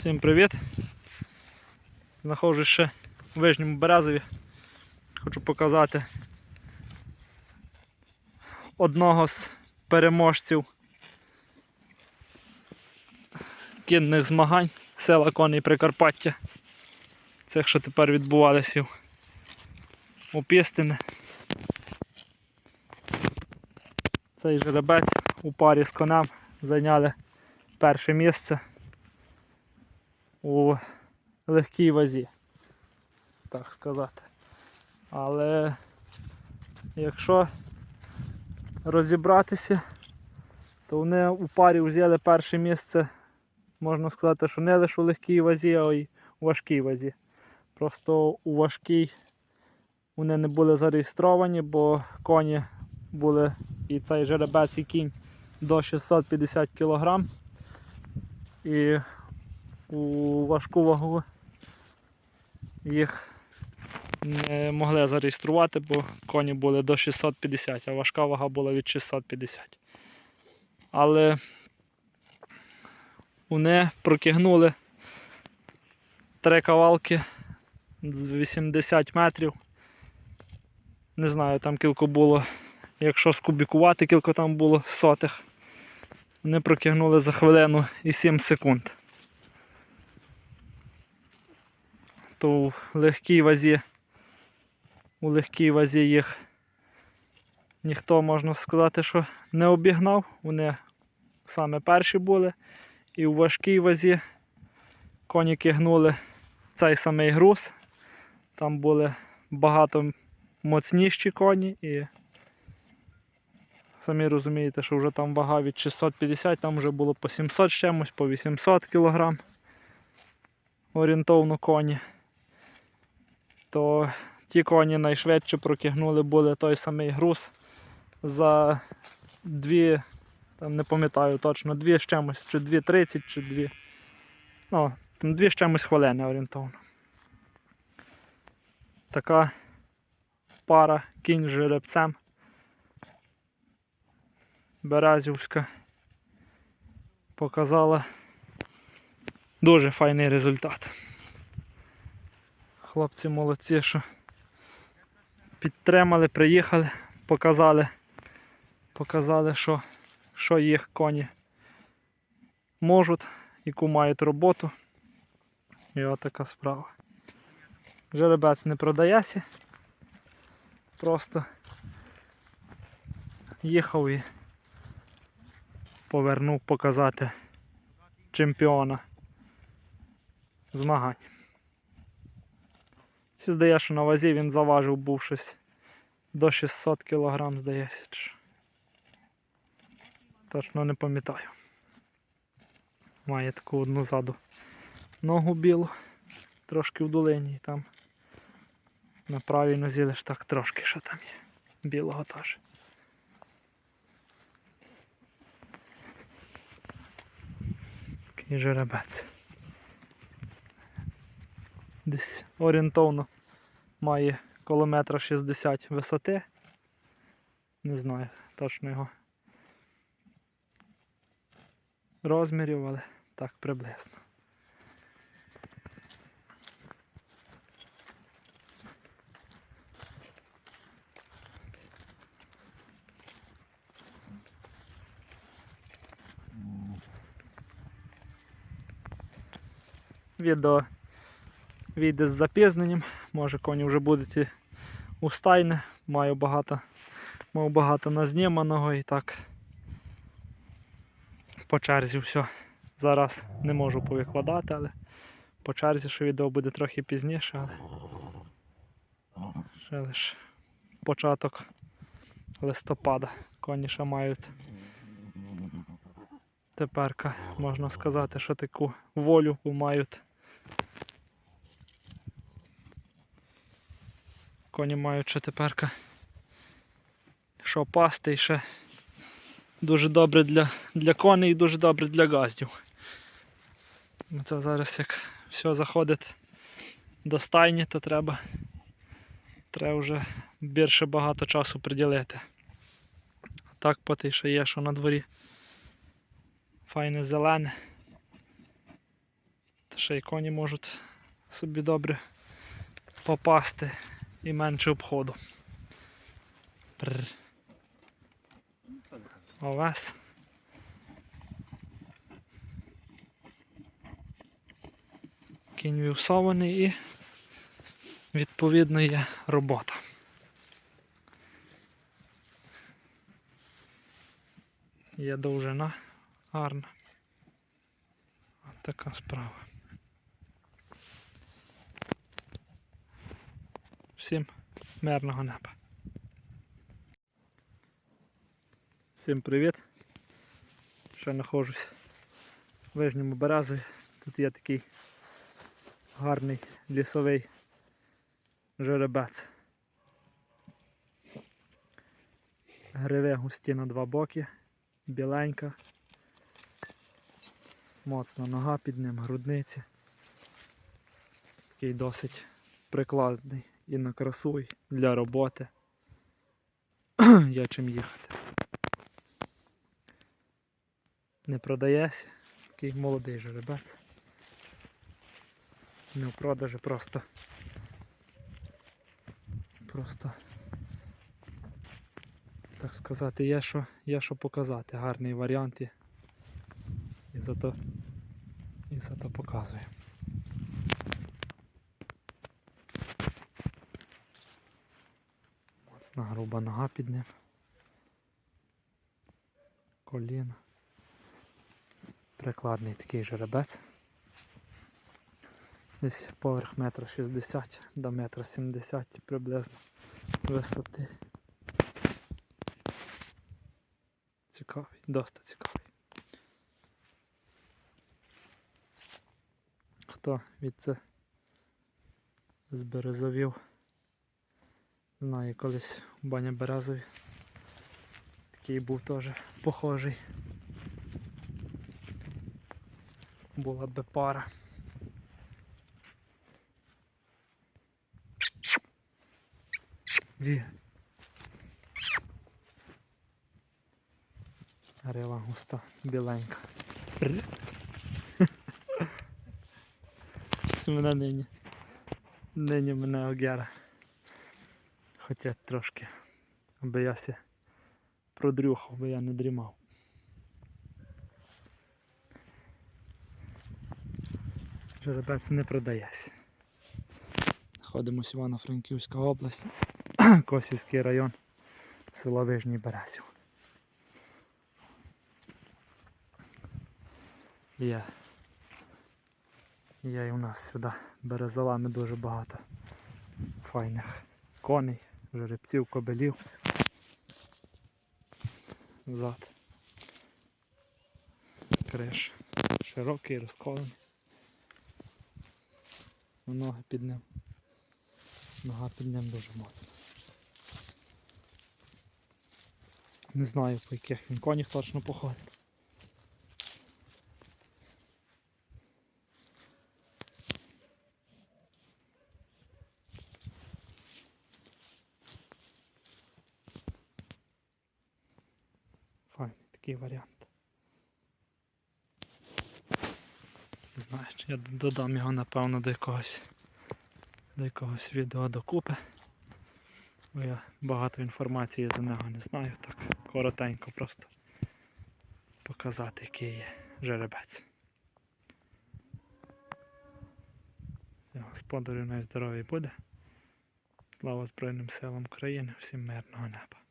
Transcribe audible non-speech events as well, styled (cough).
Всім привіт! Знаходжусь ще в Вижньому Березові. Хочу показати одного з переможців кінних змагань села Коней Прикарпаття. Цих, що тепер відбувалися у Пістине. Цей жеребець у парі з конем зайняли перше місце у легкій вазі, так сказати. Але якщо розібратися, то вони у парі взяли перше місце, можна сказати, що не лише у легкій вазі, а й у важкій вазі. Просто у важкій вони не були зареєстровані, бо коні були і цей жеребець і кінь до 650 кг. І у важку вагу їх не могли зареєструвати, бо коні були до 650, а важка вага була від 650. Але вони протягнули три кавалки з 80 метрів. Не знаю, там кілько було, якщо скубікувати, кілько там було сотих. Вони протягнули за хвилину і 7 секунд. То в легкій вазі, у легкій вазі їх ніхто можна сказати, що не обігнав. Вони саме перші були. І у важкій вазі коніки гнули цей самий груз. Там були багато моцніші коні і самі розумієте, що вже там вага від 650, там вже було по 700 з чимось, по 800 кг орієнтовно коні то ті коні найшвидше протягнули були той самий груз за дві, там не пам'ятаю точно, дві з чимось, чи 2.30, чи дві. Ну, там дві з чимось хвилини орієнтовно. Така пара кінь з жеребцем. Березівська показала дуже файний результат. Хлопці молодці, що підтримали, приїхали, показали, показали, що, що їх коні можуть, яку мають роботу. І отака справа. Жеребець не продається. Просто їхав і повернув показати чемпіона змагань. Всі здає, що на вазі він заважив був щось до 600 кг, здається. Точно не пам'ятаю. Має таку одну ззаду ногу білу, трошки в долині і там на правій нозі лише так трошки що там є. Білого теж. Такий жеребець. Десь орієнтовно має коло метра 60 висоти. Не знаю точно його розмірів, але так приблизно. Відео вийде з запізненням, може коні вже будуть у стайне, маю багато, мав багато назніманого і так по черзі все. Зараз не можу повикладати, але по черзі, що відео буде трохи пізніше, але ще лише початок листопада. Коні ще мають теперка, можна сказати, що таку волю мають. Коні мають ще теперка що пасти і ще дуже добре для, для коней і дуже добре для газдів. Це зараз як все заходить до стайні, то треба, треба вже більше багато часу приділити. Так поти ще є, що на дворі файне зелене. Та ще й коні можуть собі добре попасти і менше обходу. Овес. Кінь вівсований і відповідно є робота. Є довжина гарна. От така справа. Всім мирного неба. Всім привіт. Ще знаходжусь в Вижньому Березові. Тут є такий гарний лісовий жеребець. Гриве густі на два боки, біленька, моцна нога під ним, грудниці. Такий досить прикладний і на красу, і для роботи. (clears throat) Є чим їхати. Не продається, такий молодий жеребець. Не в продажі просто. Просто, так сказати, є що, є що показати. Гарний варіант. І зато, і зато показує. Моцна груба нога під ним. Коліна. Прикладний такий жеребець. Десь поверх метра 60 до метра 70 приблизно висоти. Цікавий, досить цікавий. Хто від це з березовів? Знає колись у баня березові. Такий був теж похожий. Була би пара. Ві. Рила густа, біленька. Мене нині. Нині мене огяра. Хоча трошки, аби я ся продрюхав, аби я не дрімав. Жеребець не продається. Знаходимося Івано-Франківська область, (clears throat) Косівський район, село Вижній Березів. Є. Є і у нас сюди березолами дуже багато файних коней, жеребців, кобелів. Зад. Криш. Широкий, розколений. Ноги під ним. Нога під ним дуже моцна. Не знаю по яких він конях точно походить. Файний такий варіант. Не я додам його напевно до якогось до якогось відео докупи. Бо я багато інформації за нього не знаю, так коротенько просто показати, який є жеребець. Господарю найздоров'я буде. Слава Збройним силам України, всім мирного неба.